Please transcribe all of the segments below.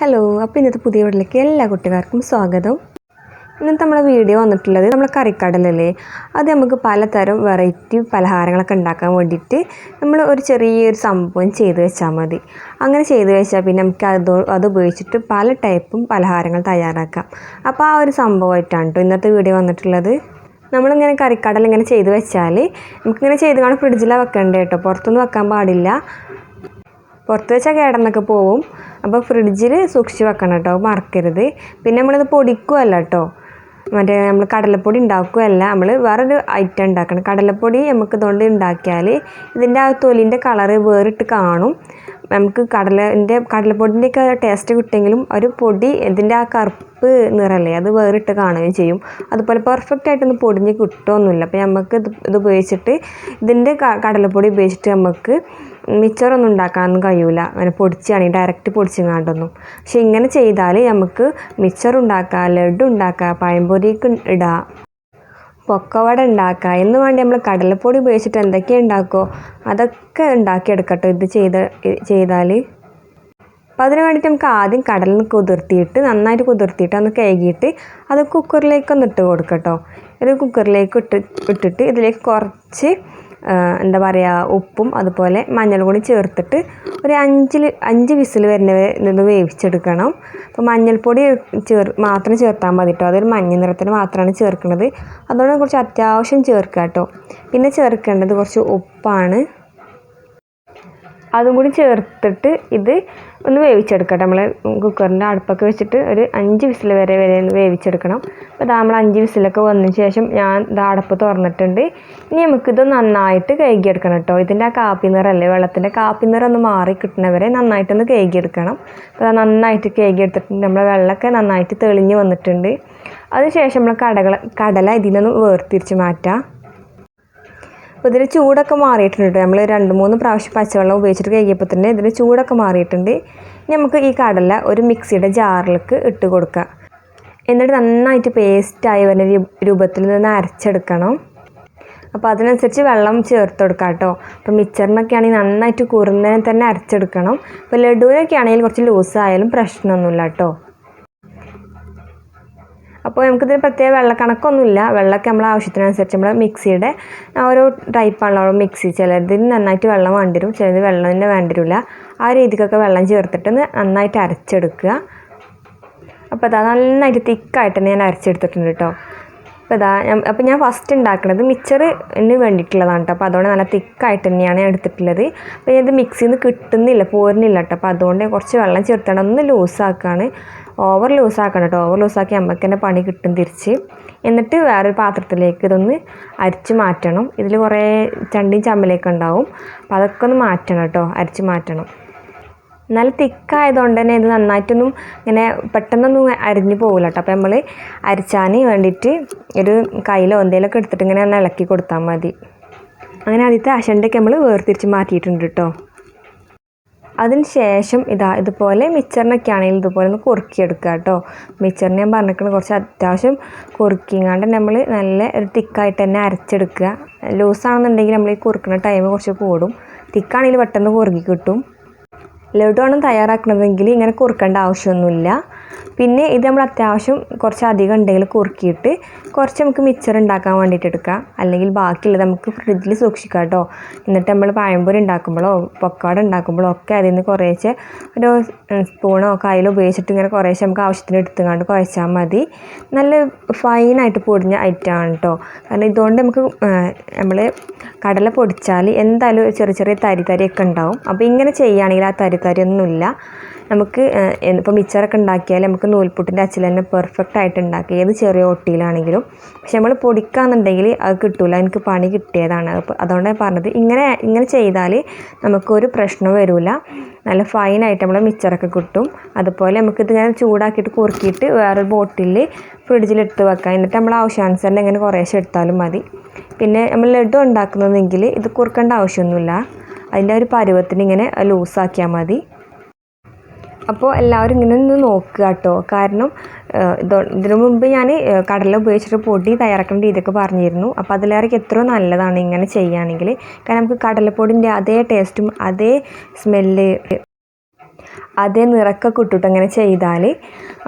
Hello അപ്പോൾ ഇന്നത്തെ പുതിയ വീട്ടിലേക്ക് എല്ലാ കുട്ടികാർക്കും സ്വാഗതം. ഇന്നത്തെ നമ്മുടെ വീഡിയോ വന്നിട്ടുള്ളത് നമ്മളെ കറിക്കടലല്ലേ. അത് നമുക്ക് പലതരം വെറൈറ്റി പലഹാരങ്ങളൊക്കെ ഉണ്ടാക്കാൻ വേണ്ടിയിട്ട് നമ്മൾ ഒരു ചെറിയൊരു സംഭവം ചെയ്ത് വെച്ചാൽ മതി. അങ്ങനെ ചെയ്ത് വെച്ചാൽ പിന്നെ നമുക്ക് അത് അത് ഉപയോഗിച്ചിട്ട് പല ടൈപ്പും പലഹാരങ്ങൾ തയ്യാറാക്കാം. അപ്പോൾ ആ ഒരു സംഭവമായിട്ടാണ് കേട്ടോ ഇന്നത്തെ വീഡിയോ വന്നിട്ടുള്ളത്. നമ്മളിങ്ങനെ കറിക്കടൽ ഇങ്ങനെ ചെയ്ത് വെച്ചാൽ നമുക്കിങ്ങനെ ചെയ്ത് കാണാൻ ഫ്രിഡ്ജിലാണ് വെക്കേണ്ടത് കേട്ടോ പുറത്തൊന്നും വെക്കാൻ പാടില്ല. പുറത്ത് വെച്ചാൽ കേടന്നൊക്കെ പോവും. അപ്പോൾ ഫ്രിഡ്ജിൽ സൂക്ഷിച്ച് വെക്കണം കേട്ടോ മറക്കരുത്. പിന്നെ നമ്മളിത് പൊടിക്കുകയല്ല കേട്ടോ. മറ്റേ നമ്മൾ കടലപ്പൊടി ഉണ്ടാക്കുകയല്ല നമ്മൾ വേറൊരു ഐറ്റം ഉണ്ടാക്കണം. കടലപ്പൊടി നമുക്ക് ഇതുകൊണ്ട് ഉണ്ടാക്കിയാൽ ഇതിന്റെ ആ തൊലിന്റെ കളറ് വേറിട്ട് കാണും. നമുക്ക് കടലിന്റെ കടലപ്പൊടിന്റെയൊക്കെ ടേസ്റ്റ് കിട്ടുമെങ്കിലും ഒരു പൊടി ഇതിന്റെ ആ കറുപ്പ് നിറല്ലേ അത് വേറിട്ട് കാണുകയും ചെയ്യും. അതുപോലെ പെർഫെക്റ്റ് ആയിട്ടൊന്നും പൊടിഞ്ഞ് കിട്ടുമൊന്നുമില്ല അപ്പോൾ നമുക്ക് ഇത് ഇത് ഉപയോഗിച്ചിട്ട് ഇതിന്റെ കടലപ്പൊടി ഉപയോഗിച്ചിട്ട് നമുക്ക് മിച്ചറൊന്നും ഉണ്ടാക്കാനൊന്നും കഴിയൂല. അങ്ങനെ പൊടിച്ചാണെങ്കിൽ ഡയറക്റ്റ് പൊടിച്ചിങ്ങാണ്ടൊന്നും. പക്ഷെ ഇങ്ങനെ ചെയ്താൽ നമുക്ക് മിച്ചർ ഉണ്ടാക്കാം ലഡു ഉണ്ടാക്കാം പഴംപൊരിക്ക് ഇടാം. പൊക്കവട ഉണ്ടാക്കുക. എന്ന് വേണ്ടി നമ്മൾ കടലപ്പൊടി ഉപയോഗിച്ചിട്ട് എന്തൊക്കെ ഉണ്ടാക്കുമോ അതൊക്കെ ഉണ്ടാക്കിയെടുക്കട്ടോ ഇത് ചെയ്ത് ചെയ്താൽ അപ്പോൾ അതിന് വേണ്ടിയിട്ട് നമുക്ക് ആദ്യം കടലിൽ കുതിർത്തിയിട്ട് നന്നായിട്ട് കുതിർത്തിയിട്ട് ഒന്ന് കഴുകിയിട്ട് അത് കുക്കറിലേക്കൊന്ന് ഇട്ട് കൊടുക്കട്ടോ. ഇത് കുക്കറിലേക്ക് ഇട്ട് ഇട്ടിട്ട് ഇതിലേക്ക് കുറച്ച് എന്താ പറയുക ഉപ്പും അതുപോലെ മഞ്ഞൾ കൂടി ചേർത്തിട്ട് ഒരു അഞ്ചിൽ അഞ്ച് വിസിൽ വരുന്നവരെ നിന്ന് വേവിച്ചെടുക്കണം. അപ്പോൾ മഞ്ഞൾപ്പൊടി ചേർ മാത്രം ചേർത്താൽ മതി കേട്ടോ അതൊരു മഞ്ഞ നിറത്തിന് മാത്രമാണ് ചേർക്കുന്നത്. അതുകൊണ്ട് കുറച്ച് അത്യാവശ്യം ചേർക്കുക കേട്ടോ പിന്നെ ചേർക്കേണ്ടത് കുറച്ച് ഉപ്പാണ്. അതും കൂടി ചേർത്തിട്ട് ഇത് ഒന്ന് വേവിച്ചെടുക്കട്ടെ. നമ്മൾ കുക്കറിന്റെ അടുപ്പൊക്കെ വെച്ചിട്ട് ഒരു അഞ്ച് വിസിൽ വരെ വരെ വേവിച്ചെടുക്കണം. അപ്പോൾ ഇതാ നമ്മൾ അഞ്ച് വിസിലൊക്കെ വന്നതിന് ശേഷം ഞാൻ ഇത് അടപ്പ് തുറന്നിട്ടുണ്ട്. ഇനി നമുക്കിത് നന്നായിട്ട് കഴുകിയെടുക്കണം കേട്ടോ. ഇതിന്റെ ആ കാപ്പി നിറല്ലേ വെള്ളത്തിന്റെ കാപ്പി നിറം ഒന്ന് മാറി കിട്ടുന്നവരെ നന്നായിട്ടൊന്ന് കഴുകിയെടുക്കണം. അപ്പോൾ നന്നായിട്ട് കഴുകിയെടുത്തിട്ടുണ്ട്. നമ്മളെ വെള്ളമൊക്കെ നന്നായിട്ട് തെളിഞ്ഞ് വന്നിട്ടുണ്ട്. അതിനുശേഷം നമ്മൾ കടകൾ കടല ഇതിൽ നിന്ന് വേർതിരിച്ച് മാറ്റാം. അപ്പോൾ ഇതിൽ ചൂടൊക്കെ മാറിയിട്ടുണ്ട് നമ്മൾ രണ്ട് മൂന്ന് പ്രാവശ്യം പച്ചവെള്ളം ഉപയോഗിച്ചിട്ട് കഴിയപ്പോൾ തന്നെ ഇതിൽ ചൂടൊക്കെ മാറിയിട്ടുണ്ട്. നമുക്ക് ഈ കടല ഒരു മിക്സിയുടെ ജാറിലേക്ക് ഇട്ട് കൊടുക്കുക എന്നിട്ട് നന്നായിട്ട് പേസ്റ്റായി വരുന്ന രൂപത്തിൽ നിന്ന് അരച്ചെടുക്കണം. അപ്പോൾ അതിനനുസരിച്ച് വെള്ളം ചേർത്ത് കൊടുക്കാം കേട്ടോ. അപ്പോൾ മിക്സറിനൊക്കെ ആണെങ്കിൽ നന്നായിട്ട് കുറുന്നതിനെ തന്നെ അരച്ചെടുക്കണം. ഇപ്പോൾ ലഡുവിനൊക്കെ ആണെങ്കിൽ കുറച്ച് ലൂസായാലും പ്രശ്നമൊന്നുമില്ല കേട്ടോ. അപ്പോൾ നമുക്കിതിന് പ്രത്യേക വെള്ളക്കണക്കൊന്നുമില്ല. വെള്ളമൊക്കെ നമ്മൾ ആവശ്യത്തിനനുസരിച്ച് നമ്മൾ മിക്സിയുടെ ഓരോ ടൈപ്പാണല്ലോ മിക്സി ചിലതിന് നന്നായിട്ട് വെള്ളം വേണ്ടി വരും ചിലത് വെള്ളം തന്നെ വേണ്ടി വരില്ല ആ രീതിക്കൊക്കെ വെള്ളം ചേർത്തിട്ട് നന്നായിട്ട് അരച്ചെടുക്കുക. അപ്പോൾ അതാ നന്നായിട്ട് തിക്കായിട്ട് ഞാൻ അരച്ചെടുത്തിട്ടുണ്ട് കേട്ടോ അപ്പോൾ ഇതാ അപ്പോൾ ഞാൻ ഫസ്റ്റ് ഉണ്ടാക്കുന്നത് മിക്സറിന് വേണ്ടിയിട്ടുള്ളതാണ് കേട്ടോ അപ്പോൾ അതുകൊണ്ട് നല്ല തിക്കായിട്ട് തന്നെയാണ് ഞാൻ എടുത്തിട്ടുള്ളത്. അപ്പോൾ ഇത് മിക്സിയിൽ നിന്ന് കിട്ടുന്നില്ല പോരുന്നില്ല കേട്ടോ അപ്പോൾ അതുകൊണ്ട് കുറച്ച് വെള്ളം ചേർത്തണം ഒന്ന് ലൂസാക്കുകയാണ് ഓവർ ലൂസാക്കണം കേട്ടോ ഓവർ ലൂസാക്കി നമുക്ക് തന്നെ പണി കിട്ടും തിരിച്ച്. എന്നിട്ട് വേറൊരു പാത്രത്തിലേക്ക് ഇതൊന്ന് അരിച്ച് മാറ്റണം. ഇതിൽ കുറേ ചണ്ടിയും ചമ്മലൊക്കെ ഉണ്ടാവും അപ്പോൾ അതൊക്കെ ഒന്ന് മാറ്റണം കേട്ടോ അരിച്ച് മാറ്റണം. നല്ല തിക്കായതുകൊണ്ട് തന്നെ ഇത് നന്നായിട്ടൊന്നും ഇങ്ങനെ പെട്ടെന്നൊന്നും അരിഞ്ഞു പോകില്ല കേട്ടോ. അപ്പോൾ നമ്മൾ അരിച്ചാൻ വേണ്ടിയിട്ട് ഒരു കയ്യിലോ എന്തെങ്കിലുമൊക്കെ എടുത്തിട്ട് ഇങ്ങനെ ഒന്ന് ഇളക്കി കൊടുത്താൽ മതി. അങ്ങനെ ആദ്യത്തെ അശണ്ടൊക്കെ നമ്മൾ വേർതിരിച്ച് മാറ്റിയിട്ടുണ്ട് കേട്ടോ. അതിന് ശേഷം ഇതാ ഇതുപോലെ മിച്ചറിനൊക്കെ ആണെങ്കിൽ ഇതുപോലെ ഒന്ന് കുറുക്കിയെടുക്കുക കേട്ടോ. മിച്ചറിന് ഞാൻ പറഞ്ഞിരിക്കുന്നത് കുറച്ച് അത്യാവശ്യം കുറുക്കിങ്ങാണ്ട് നമ്മൾ നല്ല ഒരു തിക്കായിട്ട് തന്നെ അരച്ചെടുക്കുക. ലൂസാണെന്നുണ്ടെങ്കിൽ നമ്മൾ ഈ കുറുക്കുന്ന ടൈം കുറച്ച് കൂടും. തിക്കാണെങ്കിൽ പെട്ടെന്ന് കുറുക്കി കിട്ടും. ലഡുവാണ് തയ്യാറാക്കുന്നതെങ്കിൽ ഇങ്ങനെ കുറുക്കേണ്ട ആവശ്യമൊന്നുമില്ല. പിന്നെ ഇത് നമ്മൾ അത്യാവശ്യം കുറച്ച് അധികം ഉണ്ടെങ്കിൽ കുറുക്കിയിട്ട് കുറച്ച് നമുക്ക് മിക്സർ ഉണ്ടാക്കാൻ വേണ്ടിയിട്ട് എടുക്കാം അല്ലെങ്കിൽ ബാക്കിയുള്ളത് നമുക്ക് ഫ്രിഡ്ജിൽ സൂക്ഷിക്കാം കേട്ടോ. എന്നിട്ട് നമ്മൾ പഴംപൊരി ഉണ്ടാക്കുമ്പോഴോ പൊക്കാട് ഉണ്ടാക്കുമ്പോഴോ ഒക്കെ അതിൽ നിന്ന് കുറേശ്ശെ ഒരു സ്പൂണോ കയ്യിലോ ഉപയോഗിച്ചിട്ട് ഇങ്ങനെ കുറേശ്ശെ നമുക്ക് ആവശ്യത്തിന് എടുത്തുകൊണ്ട് കുഴച്ചാൽ മതി. നല്ല ഫൈനായിട്ട് പൊടിഞ്ഞ ഐറ്റമാണ് കേട്ടോ. കാരണം ഇതുകൊണ്ട് നമുക്ക് നമ്മൾ കടല പൊടിച്ചാൽ എന്തായാലും ചെറിയ ചെറിയ തരി തരിയൊക്കെ ഉണ്ടാവും. അപ്പോൾ ഇങ്ങനെ ചെയ്യുകയാണെങ്കിൽ ആ തരി തരിയൊന്നുമില്ല. നമുക്ക് ഇപ്പോൾ മിച്ചറൊക്കെ ഉണ്ടാക്കിയാൽ നമുക്ക് നൂൽപുട്ടിന്റെ അച്ചിൽ തന്നെ പെർഫെക്റ്റ് ആയിട്ട് ഉണ്ടാക്കി. ഏത് ചെറിയ ഒട്ടിയിലാണെങ്കിലും. പക്ഷെ നമ്മൾ പൊടിക്കാന്നുണ്ടെങ്കിൽ അത് കിട്ടില്ല എനിക്ക് പണി കിട്ടിയതാണ്. അതുകൊണ്ട് ഞാൻ പറഞ്ഞത്. ഇങ്ങനെ ഇങ്ങനെ ചെയ്താൽ നമുക്കൊരു പ്രശ്നം വരില്ല നല്ല ഫൈനായിട്ട് നമ്മൾ മിച്ചറൊക്കെ കിട്ടും. അതുപോലെ നമുക്കിത് ഇങ്ങനെ ചൂടാക്കിയിട്ട് കുറുക്കിയിട്ട് വേറൊരു ബോട്ടിൽ ഫ്രിഡ്ജിൽ എടുത്ത് വെക്കാം. എന്നിട്ട് നമ്മൾ ആവശ്യാനുസരണം ഇങ്ങനെ കുറേശ്ശെ എടുത്താലും മതി. പിന്നെ നമ്മൾ ലഡു ഉണ്ടാക്കുന്നതെങ്കിൽ ഇത് കുറുക്കേണ്ട ആവശ്യമൊന്നുമില്ല. അതിന്റെ ഒരു പരുവത്തിന് ഇങ്ങനെ ലൂസാക്കിയാൽ മതി. അപ്പോൾ എല്ലാവരും ഇങ്ങനെ ഒന്ന് നോക്കുക കേട്ടോ കാരണം ഇതിനു മുമ്പ് ഞാൻ കടല ഉപയോഗിച്ചിട്ട് പൊടി തയ്യാറാക്കുന്ന രീതിയൊക്കെ പറഞ്ഞിരുന്നു. അപ്പോൾ അതിലേറെ എത്രയോ നല്ലതാണ് ഇങ്ങനെ ചെയ്യുകയാണെങ്കിൽ കാരണം നമുക്ക് കടലപ്പൊടിന്റെ അതേ ടേസ്റ്റും അതേ സ്മെല്ല് അതേ നിറക്കൊക്കെ ഇട്ടിട്ട് അങ്ങനെ ചെയ്താൽ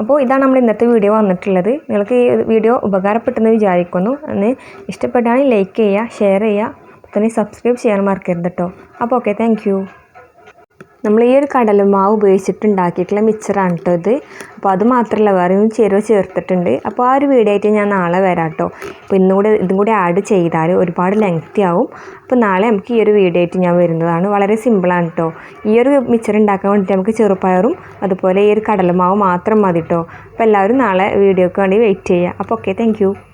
അപ്പോൾ ഇതാണ് നമ്മൾ ഇന്നത്തെ വീഡിയോ വന്നിട്ടുള്ളത്. നിങ്ങൾക്ക് ഈ വീഡിയോ ഉപകാരപ്പെട്ടെന്ന് വിചാരിക്കുന്നു. അന്ന് ഇഷ്ടപ്പെട്ടാണെങ്കിൽ ലൈക്ക് ചെയ്യുക ഷെയർ ചെയ്യുക. അപ്പോൾ തന്നെ സബ്സ്ക്രൈബ് ചെയ്യാൻ മറക്കരുത് കേട്ടോ അപ്പോൾ ഓക്കെ താങ്ക് നമ്മൾ ഈ ഒരു കടലമാവ് ഉപയോഗിച്ചിട്ട് ഉണ്ടാക്കിയിട്ടുള്ള മിക്സറാണ് കേട്ടോ ഇത്. അപ്പോൾ അത് മാത്രമല്ല വേറെയും ചേരുവ ചേർത്തിട്ടുണ്ട്. അപ്പോൾ ആ ഒരു വീഡിയോ ആയിട്ട് ഞാൻ നാളെ വരാം കേട്ടോ അപ്പോൾ ഇന്നും കൂടെ ഇതും കൂടി ആഡ് ചെയ്താൽ ഒരുപാട് ലെങ്ത്തി ആവും. അപ്പോൾ നാളെ നമുക്ക് ഈ ഒരു വീഡിയോ ആയിട്ട് ഞാൻ വരുന്നതാണ്. വളരെ സിമ്പിളാണ് കേട്ടോ ഈ ഒരു മിക്സർ ഉണ്ടാക്കാൻ വേണ്ടിയിട്ട് നമുക്ക് ചെറുപ്പയറും അതുപോലെ ഈ ഒരു കടലമാവ് മാത്രം മതി കേട്ടോ അപ്പോൾ എല്ലാവരും നാളെ വീഡിയോക്ക് വേണ്ടി വെയിറ്റ് ചെയ്യുക അപ്പോൾ ഓക്കെ താങ്ക്